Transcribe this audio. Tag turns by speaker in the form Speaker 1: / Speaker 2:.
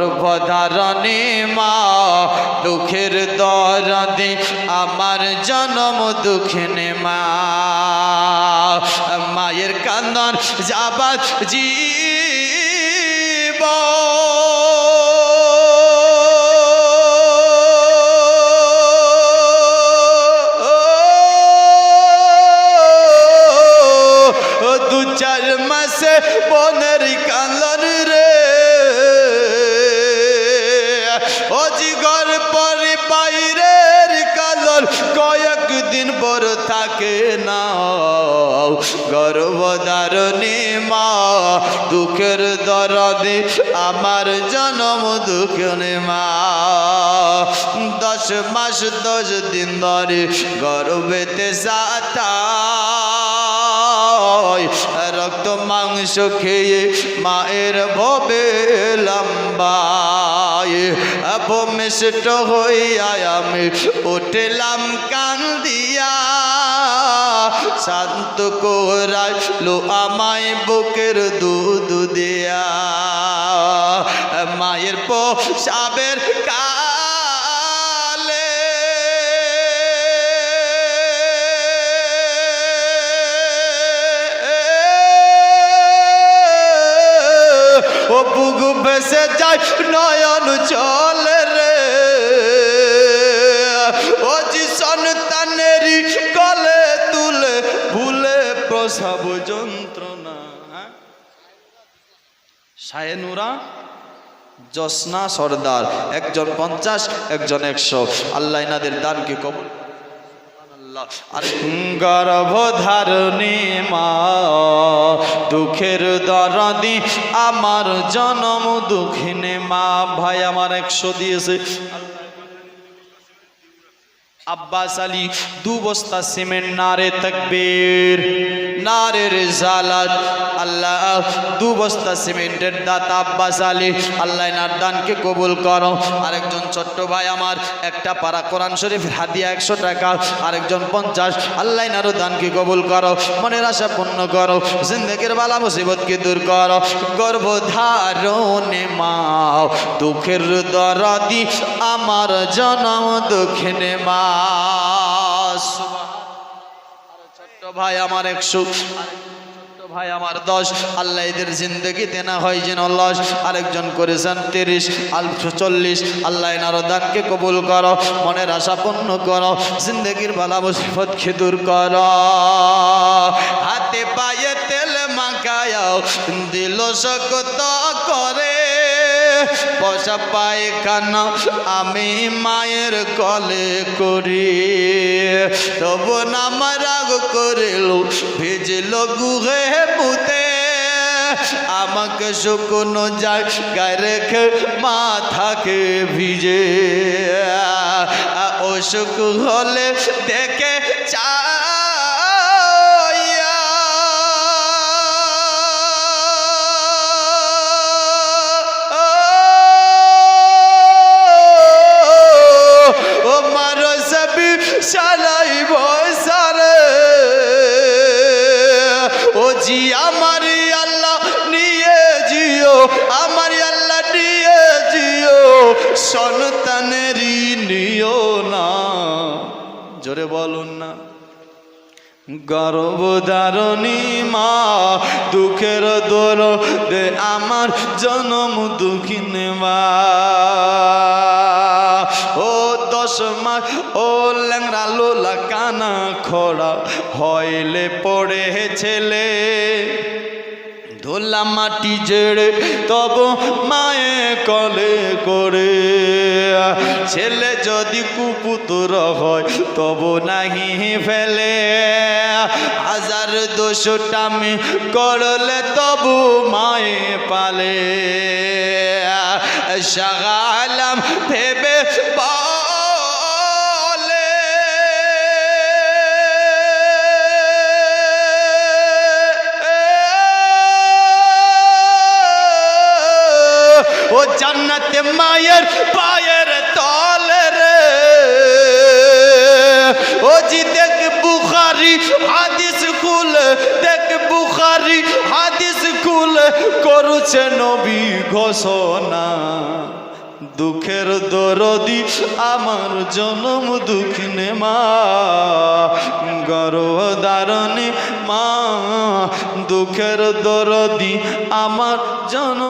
Speaker 1: গর্ভধারণী মা, দুঃখের দরদে আমার জনম দুঃখিনী মা। মায়ের কান্দন যাবার জীব। দু চার মাসে বনের কান্দন বড় থাকে না গর্ভধারণী মা, দুঃখের দরদে আমার জনম দুঃখনে মা। দশ মাস, দশ দিন ধরে গর্বেতে সাতা রক্ত, মাংস খেয়ে মায়ের ভবে লম্বায়। ভূমিষ্ঠ হইয়া আমি উঠলাম কান্দিয়া শান্ত কোরাইলো আমায় বুকের দুধ দিয়া। মায়ের পোষাবের কালে ও বুগু ভেসে যায় নয়ন চলে রে। প্রসব যন্ত্রণা হ্যাঁ? শায়নুরা জসনা সর্দার, একজন পঞ্চাশ, একজন একশো। আল্লাহ ইনাদের দানকে কবুল আল্লাহ আর গর্ভধারণী মা, দুঃখের দরদি, আমার জনম দুঃখিনী মা, ভাই আমার একশো দিয়েছে। আব্বাস আলী দু বস্তা সিমেন্ট, নারে তকবীর, নারে রেজালাত আল্লাহ, দু বস্তা সিমেন্টের দাতা আব্বাস আলী। আল্লাহ নার দানকে কবুল করো। আরেকজন ছোট্ট ভাই আমার, একটা পারা কোরআন শরীফ হাদিয়া একশো টাকা। আরেকজন পঞ্চাশ। আল্লাহ নারও দানকে কবুল করো। মনের আশা পূর্ণ করো। জিন্দগির বালা মুসিবতকে দূর করো। গর্ভধারণে মা দুঃখের দরদি আমার জনম দুঃখিনে মা। ছোট্ট ভাই আমার একশো ভাই আমার দশ। আল্লাহ এদের হয় যেন লস। আরেকজন করেছেন তিরিশ চল্লিশ। আল্লাহ কবুল করো, মনের আশা পূর্ণ করো, জিন্দগির বালা মুসিবতকে দূর কর। হাতে পায়ে তেল মাখায়াও, দিল শক্ত করে বসা পায়খানা আমি মায়ের কলে করি। তবু নাম রাগ করিল, ভিজল গুহে পুতে। আমাকে শুকনো জায়গায় রেখে মাথাকে ভিজে। অসুখ হলে দেখে সবি সালাই বসারে ও জি, আমার আল্লাহ নিয়ে জিও, আমার আল্লাহ নিয়ে জিও, সন্তানেরই নিও না। জোরে বলুন না। গর্ভধারণী মা, দুঃখের দোর দে আমার জনম দুঃখিনী মা। দশ মাস ও ল্যাংরা লোলা কানা খোড়া হইলে পড়ে ছেলে। ধোলা মাটি জেড়ে তব মায়ে কলে করে। ছেলে যদি কুপুতর হয়, তব নাহি ফেলে। হাজার দোষটামি করলে তবু মায়ে পালে। সাগালাম ভেবে ও জান্নাতে মায়ের পায়ের তলে রে। ও জি দেখ বুখারি, হাদিস খুল দেখ বুখারি, হাদিস খুল করছে নবী ঘোষণা। দুঃখের দরদি আমার জনম দুঃখ নে মা, গর্ভধারণী মা। দুঃখের দরদি আমার জনম